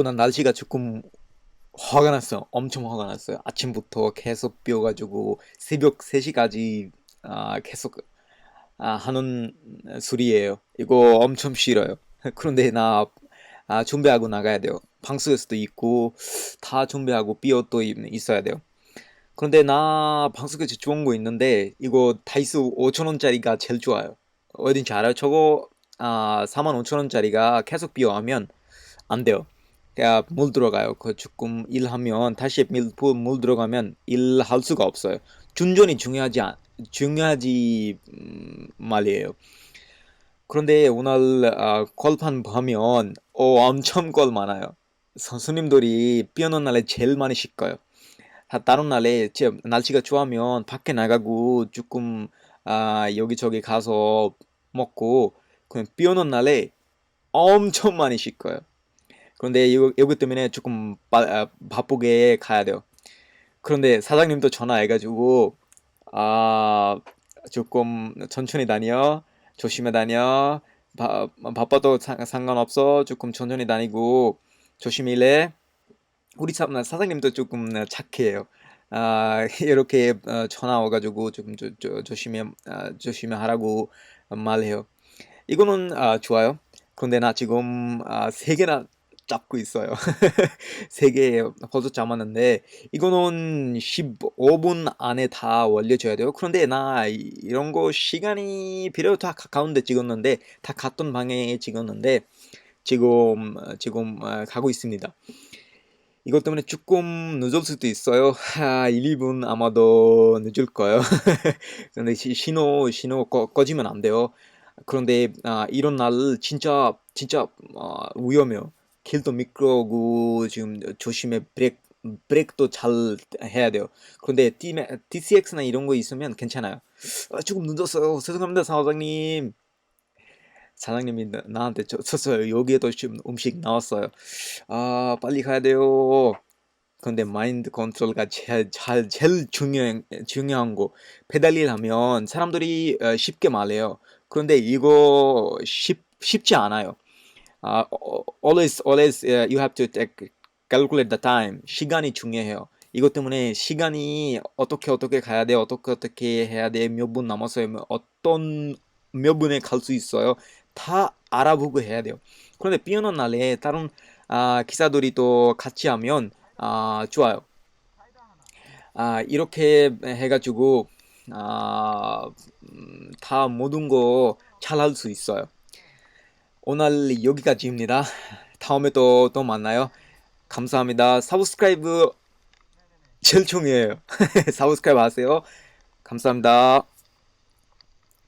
오늘 날씨가 조금 화가 났어요. 엄청 화가 났어요. 아침부터 계속 비워가지고 새벽 3시까지 아, 계속 아, 하는 소리예요. 이거 엄청 싫어요. 그런데 나 아, 준비하고 나가야 돼요. 방수에서도 있고 다 준비하고 비어도 있어야 돼요. 그런데 나 방수에서 좋은 거 있는데 이거 다이소 5천원짜리가 제일 좋아요. 어딘지 알아요? 저거 아, 4만 5천원짜리가 계속 비워하면 안 돼요. 물 들어가요. 그 조금 일하면 다시 물, 물 들어가면 일할 수가 없어요. 준전이 중요하지 않- 중요하지 음, 말이에요. 그런데 오늘 아, 골판 보면 어, 엄청 골 많아요. 선수님들이 비 오는 날에 제일 많이 씻어요. 다 다른 날에 제 날씨가 좋으면 밖에 나가고 조금 아, 여기저기 가서 먹고 그냥 비 오는 날에 엄청 많이 씻어요. 그런데 이거, 이거 때문에 조금 바, 아, 바쁘게 가야 돼요. 그런데 사장님도 전화해가지고 아 조금 천천히 다녀 조심해 다녀 바, 바빠도 상, 상관없어 조금 천천히 다니고 조심히 일해 우리 사, 사장님도 조금 착해요. 아 이렇게 어, 전화 와가지고 조금 조, 조, 조심해 아, 조심해 하라고 말해요. 이거는 아, 좋아요. 그런데 나 지금 아, 세 개나 잡고 있어요 세개 벌써 잡았는데 이거는 15분 안에 다 올려줘야 돼요. 그런데 나 이- 이런 거 시간이 필요 다 가까운데 찍었는데 다 같은 방향에 찍었는데 지금 어, 지금 어, 가고 있습니다. 이것 때문에 조금 늦을 수도 있어요. 하, 1, 2분 아마도 늦을 거예요. 근데 시- 신호 신호 꺼, 꺼지면 안 돼요. 그런데 아, 이런 날 진짜 진짜 어, 위험해요. 길도 미끄러고 지금 조심해 브레이크 브레이크도 잘 해야 돼요. 그런데 D, DCX나 이런 거 있으면 괜찮아요. 아, 조금 늦었어요. 죄송합니다, 사장님. 사장님이 나- 나한테 저- 쳤어요. 여기에도 지금 음식 나왔어요. 아, 빨리 가야 돼요. 근데 마인드 컨트롤가 제일, 잘, 제일 중요한, 중요한 거. 페달일 하면 사람들이 어, 쉽게 말해요. 그런데 이거 쉽, 쉽지 않아요. 아, 어, always, always, uh, you have to take, calculate the time. 시간이 중요해요. 이것 때문에 시간이 어떻게 어떻게 가야 돼, 어떻게 어떻게 해야 돼, 몇 분 남았어요, 뭐 어떤 몇 분에 갈 수 있어요. 다 알아보고 해야 돼요. 그런데 비 오는 날에 다른 아, 기사들이 또 같이 하면 아, 좋아요. 아, 이렇게 해가지고 아, 음, 다 모든 거 잘 할 수 있어요. 오늘 여기까지입니다. 다음에 또, 또 만나요. 감사합니다. 사브스크라이브 제일 중요해요. 사브스크라이브 하세요. 감사합니다.